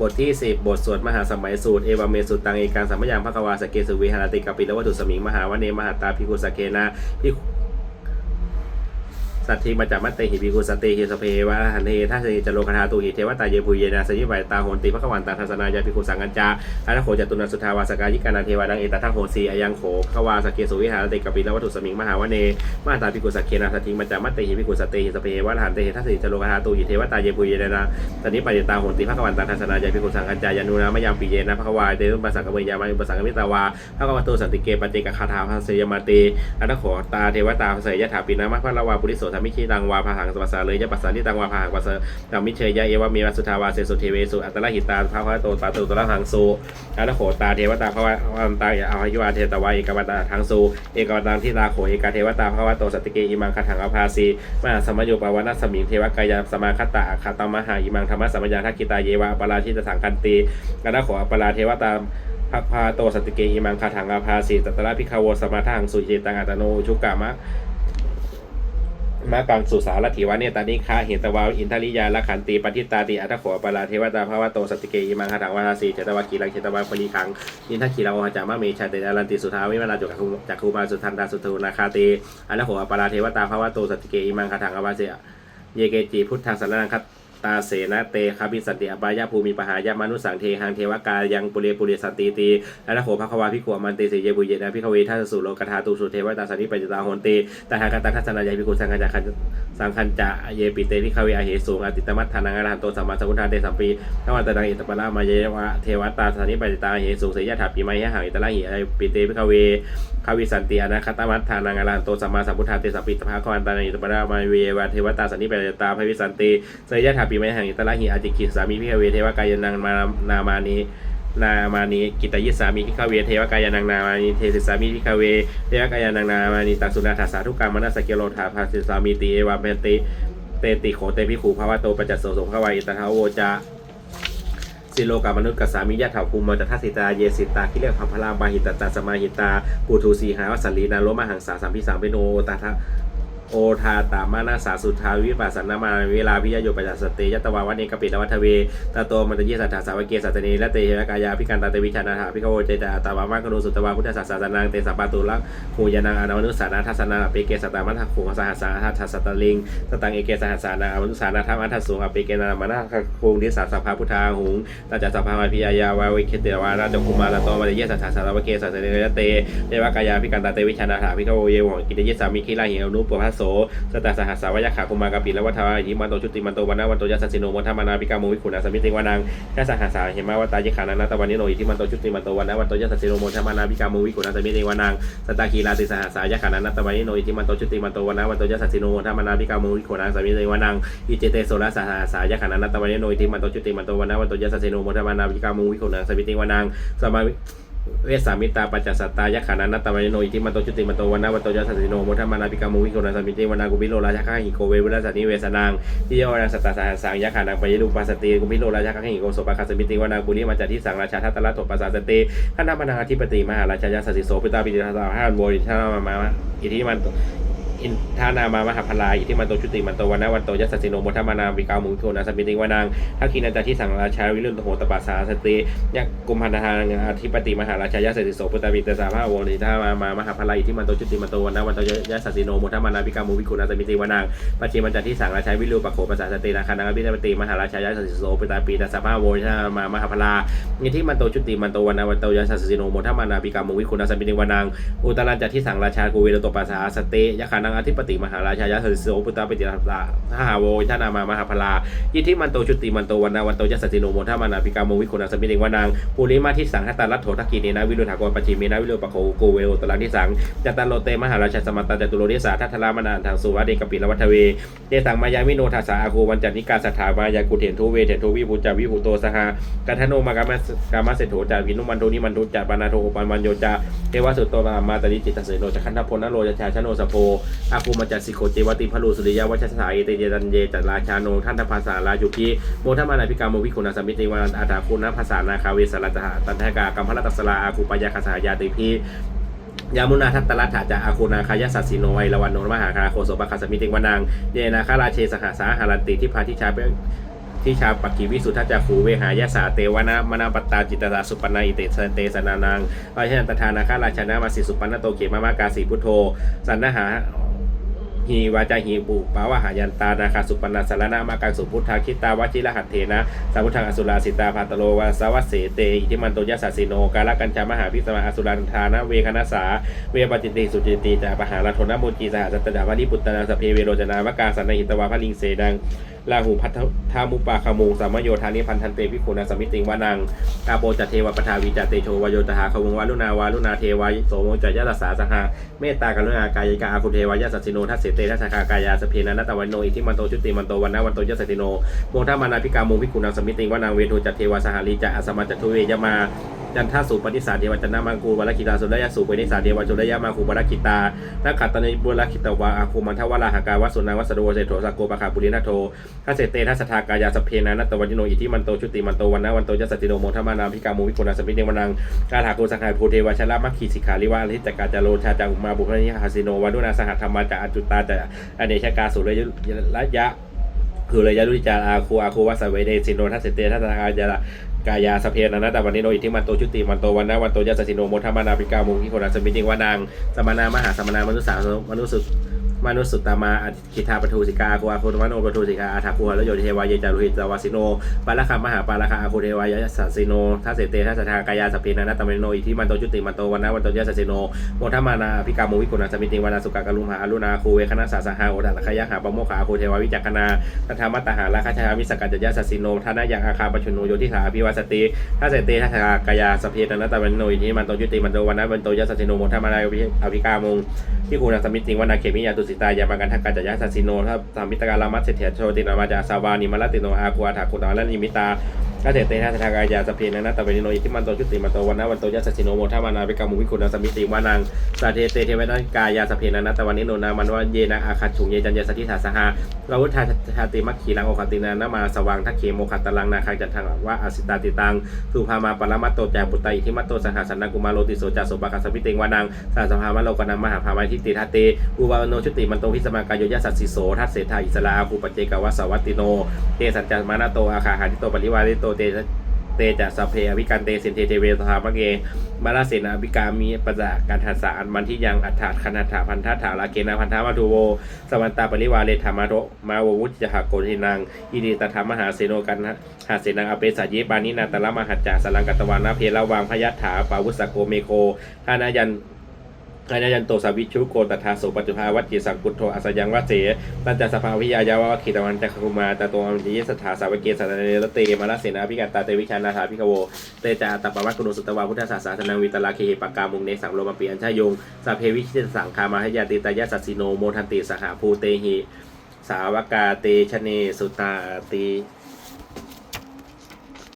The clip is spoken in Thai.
บทที่ 10 บทสวดมหาสมัยสูตร เอวาเมสุตังเอกังสัมมยังพระกวาสเกสุวิหารติกปิลวัตถุสมิงมหาวเนมหาตาพิคุสเกนาพิ สัตถิมาจากมัตเตหิพิกุสเตหิสเพวะหันเททัสเนจโลคาทาตุหิเทวตาเยภูเยนาสยิบายตาโหนติพระกวันตาทัศนายาพิกุสังกัญจาอาทโขจตุนาสุทาวาสกายิกานาเทวานังเอตทังโหสีอายังโขพระกวาสเกสุวิหารติกปิลวัตุสมิงมหาวเนมาตาพิกุสเกนาสัตถิมาจากมัตเตหิพิกุสเตหิสเพวะหันเททัสเนจโลคาทาตุหิเทวตาเยภูเยนาตอนนี้ปฏิตาโหนติพระกวันตาทัศนายาพิกุสังกัญจายานุนามยามปีเยนะพระกวายเตตุปัสสังกเมยามาอุปสังกมิตาวาพระกวตุสันติเกปฏิกคาถาภาเสยมาเตอัตโขตาเทวตาเสยยถาปินามะพระละวาปุริโสธรรมิชีตังวาพาหังสปัสสาเลยยะปัสสานิตังวาพาหังปัสสะตัมมิเชยยะเอวะเมวะสุทาวาเสสุเทเวสุอัตตะหิตาพระพระโตปาตุตระหังสุอัตโขตาเทวตาพระวันตาอายุวาเทตวาเอกวัตตาทังสุเอกวัตตังที่ตาโขเอกาเทวตาพระโตสัตติเกอิมังคถังอภาสีมหาสมโยปวนัสมิงเทวกายาสมาคตะอาคาตมหาอิมังธรรมสัมมยาทักกิตาเยวะปราชิตสังคันติกระขอปราเทวตาภพาโตสติเกอิมังคาถังอาภาสีตัตตระพิคาวสมาทังสุจิตังอัตโนชุกกามะ มะกังสุสารถิวะเนตานิคาเหตวาอินทริยาละขันตีปฏิตาติอัตโขปราเทวตาภาวะโตสติเกอิมังคาถังวาราสีเจตวากีรังเจตวาปริคังอินทขีราอหจามะเมชาเตอารันติสุทาวิมาราจุกคุจักคุมาสุทันดาสุทูนาคาตีอัตโขปราเทวตาภาวะโตสติเกอิมังคาถังอวาเสเยเกจิพุทธังสรนังคัต ตาเสนะเตคาพิสันติอบายาภูมิปหายามนุสังเทหังเทวกายังปุเรปุเรสันติตีและนโขภควาพิขวมันเตเสยบุเยนะพิขเวทัสสุโลกธาตุสุเทวตาสันนิปัจจตาโหนเตตาหากตาทัศนายายพิกุสังคัญจคันสังคัญจะเยปิเตพิขเวอเหสูงอติตมัตทานังอรหันโตสัมมาสัมพุทธาเตสัมปีทวันตดังอิตปะละมาเยวะเทวตาสันนิปัจจตาเหสูงเสยยถาปีไมยะหังอิตละหิอปิเตพิขเวคาวิสันติอนาคตมัตทานังอรหันโตสัมมาสัมพุทธาเตสัมปีตภาควันตานังอิตปะละมาเยวะเทวตาสันนิปัจจตาภวิสันติเสยยถาปไมยะหังอิตละหิอาจิกิสามีพิขเวเทวกายนังมานามานีนามานีกิตยิสามีพิขเวเทวกายนังนามานีเทศิสามีพิขเวเทวกายนังนามานีตังสุนาถาสาธุกรรมนาสเกโลธาภาสิสามีตีเอวาเปติเตติโขเตพิขูภาวะโตปัจจโสสงขวายตถาโวจะสิโลกามนุษย์กัสสามิยะถาภูมิมัจทัสสิตาเยสิตาคิเรียกพัมพลาบาหิตตาสมาหิตาปูทูสีหาวสันลีนาโลมาหังสาสามพิสามเปโนตาทะ โอทาตามานาสาสุทาวิปัสสนามาเวลาพิยโยปัจจสเตยตวาวันเอกปิตวัทเวตาโตมันตยิสัทธาสาวเกสัตเนและเตยกายาพิการตาเตวิชานาถาพิกโวเจตาตาวามากโนสุตวาพุทธศาสนานังเตสัปปาตุลักหูยานังอนาวนุสานาทัสนาเปเกสตามัทขุงสหัสสาทัสสตลิงสตังเอเกสหัสสานาอนุสานาธรรมอัทสุงอเปเกนามานาคุงดิสาสภาพุทธาหุงตาจัสสภามาพิยายาวาวิเคเตวาราจกุมารตโตมาเดเยสัทธาสาวเกสัสเนยเตเทวกายาพิกันตาเตวิชานาถาพิโกเยวหงกิตเยสามิคิลาหิอนุปภัสโสสตาสหัสสาวยาขาคุมากาปิละวัฏวาหิมันโตชุติมันโตวันนาวันโตยัสสสิโนมทัมมานาปิกามุวิคุนาสมิติวานังแคสหัสสาเหมาวตายขานานาตวันนิโนอิทิมันโตชุติมันโตวันนาวันโตยัสสสิโนมทัมมานาปิกามุวิคุนาสมิติวานังสตาคีลาติสหัสสายาขานานาตวันนิโนอิทิมันโตชุติมันโตวันนาวันโตยัสสสิโนมทัมมานาปิกามุวิคุนาสมิติวานังอิเจเตโสระสหัสสายาขานานาตวันนิโนอิทิมันโตชุติมันโตวันนาวันโตยัสสสิโนมทัมมานาปิกามุวิคุนาสมิติวานังสมา เวสสามิตาปัจจสัตตายะขานันนัตตวายโนอิทิมันโตจุติมันโตวันนาวันโตยัสสติโนมุทัมมานาปิกามุวิโกนาสมิติวนากุบิโลราชาหิโกเวเวราสันิเวสนางที่ยวนาสตตาสาสังยะขานังปยดุปัสสติกุบิโลราชาหิโกโสปะคาสมิติวนากุลิมาจัที่สังราชาทัตตละโตปัสสาสติขันธมนาธิปติมหาราชายาสสิโสปิตาปิติทาสาห้านโวอิทามามาอิทิมัน อินทานามามหาพลายอิทิมันโตจุติมันโตวันนาวันโตยัสสสิโนโมทัมานาปิกามุวิโกนาสมิติวานางทักขินันตาที่สังราชาวิรุณโหตปัสสาสติยะกุมพันธานังอธิปติมหาราชายาสสิโสปุตตาปิตสาภาวงลิทามามามหาพลายอิทิมันโตจุติมันโตวันนาวันโตยัสสสิโนโมทัมานาปิกามุวิโกนาสมิติวานางปัจจิมันจัที่สังราชาวิรุปโขปัสสาสตินาคานังอภิปติมหาราชายาสสิโสปุตตาปิตสาภาวงลิทามามหาพลาอิทิมันโตจุติมันโตวันนาวันโตยัสสสิโนโมทัมานาปิกามุวิโกนาสมิติวานางอุตรันจัที่สังราชากูเวโตปัสสาสติยะขานังงอธิปติมหาราชายาสสิโสปุตตาปิตสาภาโวงลิทามามหาพลายิทิมันโตชุติมันโตวันนาวันโตยัสสติโนโมทามานาปิกาโมวิโคนาสมิติวานางปุริมาทิสังหตาลัตโถทักกีเนนะวิรุธากรปจิเมนะวิรุปะโคโกเวโอตลังทิสังจัตตาโลเตมหาราชสมัตตาจตุโลนิสาทัทลามานานทางสุวัสดิกปิลวัฒเวเจสังมายามิโนทัสสาอาคูวันจันนิกาสถามายากุเถนทุเวเถนทุวิภูจาวิภูโตสหากัทโนมากามะกามะเสโถจาวินุมันโทนิมันโทจาปานาโทปันมันโยจาเทวสุตโตมามาตริจิตตเสโนจักขันธพลนโรยชาชโนสโพอาคูมาจัสิโคเจวติพลูสุริยวัชสาเอเตเยตันเยจัตราชาโนท่านทภาษาลาจุพีโมทมานาพิกาโมวิคุณาสมิติวานันอาตาคุณภาษานาคาเวสารัตหะตันทกากัมพลตัสลาอาคูปยาคาสายาติพียามุนาทัตตลัตถาจะอาคูนาคายาสัสสิโนไวละวันโนมหาคาโคโสปคาสมิติวานางเยนาคาราเชสหาสาหารันติที่พาทิชาเปที่ชาปักขีวิสุทธจักขูเวหายาสาเตวนะมนาปตาจิตตาสุปนาอิเตสเตสนานังราชนันตทานาคาราชนะมาสิสุปนนโตเขมามากาสีพุทโธสันนหา หีวาจาหีบุปาวะหายันตานาคาสุปนาสารนามากังสุพุทธาคิตาวชิรหัตเถนะสามุทังอสุราสิตาภาตโลวาสวัสเสเตอิทิมันโตยะสัสิโนกาลกัญชามหาพิสมาอสุรันทานะเวคณสาเวปจิตติสุจิตติจาปหาลาโทนมุจีสหสัตตดาวันิปุตตนาสเพเวโรจนาวกาสันนหิตวาพลิงเสดัง ลาหูพัทธามุปาคามุงสามโยธานิพันธันเตพิคุณสมิติงวานังกาโปจัตเทวปทาวีจัตเตโชวโยตหาคามุงวาลุนาวาลุนาเทวายโสโมจัยยะสสาสหาเมตตากรุณากายกาอาคุเทวายะสัสสิโนทัสเสเตทัสสคากายาสเพนันตวันโนอิทิมันโตชุติมันโตวันนาวันโตยะสัสสิโนโมทามานาพิกามุงพิคุณสมิติงวานังเวทุจัตเทวสหาลีจะอสมาจัตุเวยมา จันทสุปฏิสาเดวจันนามังกูวรคิตาสุรยสุปนิสาเดวจุรยมาคูวรคิตานักขัตตนิบุรคิตวาอาคูมันทวราหากาวสุนังวัสโดเศโถสกโกปะคาบุรินาโททัสเสเตทัสทากายาสเพนานัตวันยิโนอิทิมันโตชุติมันโตวันนาวันโตยัสติโนโมทมานาพิกามุวิโกนาสมิเดวนังกาถาโกสังหายภูเทวชละมัคคีสิกขาลิวาลิจกาจาโลชาจาอุมาบุพนิหาสิโนวันุนาสหธรรมาจาอจุตตาจาอเนชกาสุรยะคือระยะรุจาอาคูอาคูวัสเวเดสินโนทัสเตทัสสะกายะละ กายาสเพนะนะแต่วันนิโนอิทิมันโตชุติมันโตวันนะวันโตยาสสิโนโมทมานาปิกามุงคิโคนาสมิจิงวานางสมานามหาสมานามนุสสามนุสุ มนุสุตตามาอคิทาปทูสิกาอาคูอาคูมโนปทูสิกาอาทาคูหะโยเทวายจารุหิตวาสิโนปาลคัมหาปาลคาอาคูเทวายสัสสิโนทัสเสเตทัสสทากายาสเพนันตวันนิโนอิทิมันโตชุติมันโตวันนาวันโตยัสสสิโนโมทมานาปิกามุวิโกนาสมิติวานาสุกากรุมหาอรุณาคูเวคณะสาสหาโอดาลคยะหาปโมคาอาคูเทวาวิจักคณาตถามัตตหาราคาชามิสกัจจยะสัสสิโนทานายังอาคาปชุโนโยทิสาอภิวาสติถ้าเสเตทัสกากายาสพเพตนัตตะวันโนอิทิมันโตยุติมันโตวันนะวันโตยะสัสสิโนโมทมานาอภิกามงที่คูณาสมิติวันนาเขมิยาตุสิตายามังกันทักกัจจยะสัสสิโนถ้าสามิตการามัสเสถียรโชตินามาจาสาวานิมลติโนอากัวถาคุตาและนิมิตา ถ้าเตเตทัสทางกายาสเพนัตตะเวันโนอิทิมันโตยุติมันโตวันนะวันโตยัสสิโนโมทามานาอภิกามุวิคุณสมิติวานังสาเทเตเทวดากายาสเพนัตตะวันนิโนนามันวะเยนะอาคัจฉุงเยจันยสัทธิสาสหาเราวุฒาชาติมัคคีลังโอคตินานามาสว่างทักเขโมขัตตลังนาคังจันทังว่าอสิตาติตังสุภามาปรมัตโตแจปุตตาอิทิมัตโตสหสันนังกุมาโลติโสจาโสปะคัสมิตงวานังสาสภามะโลกนังมหาภาวิทิติทัตเตอุบาโนชุติมันโตพิสมากายโยยสัสสิโสทัสเสธาอิสลาอาภูปเจกวัสสวัตติโนเตสัจจมานาโตอาคาหาทิโตปริวาริโตเตเตจะสพเพอวิกันเตสินเทเทเวสหามะเกมาลาเสนาอภิกามีปะจากการทัสสะอันมันที่ยังอัฏฐาคณัฏฐาพันธะถาลาเกนาพันธะมาทูโว สวันตาปริวาเลธรรมาโรมาโววุจจหโกทินังอิริตถามหาเสโนกันหาเสนังอเปสาเยปานินาตละมหัจจาสลังกัตวานาเพลวังพยัตถาปาวุสสโกเมโคทานายัน ทานายันโตสาวิชุโกตถาโสปัจจุภาวัจจิสังกุโทอัสยังวัเสตันจัสภาวิยายาวะขิตวันจักคุมาตโตอัมยิสถาสาวเกสัตเนรเตมาลาเสนาภิกัตตาเตวิชานาถาภิกโวเตจาตปวัตกุณุสุตวาพุทธศาสนาวิตลาเคหิปากามุงเนสังโลมปีอัญชายงสาเพวิชิตสังคามาหยาติตายาสัสสิโนโมทันติสหาภูเตหิสาวกาเตชะเนสุตาติ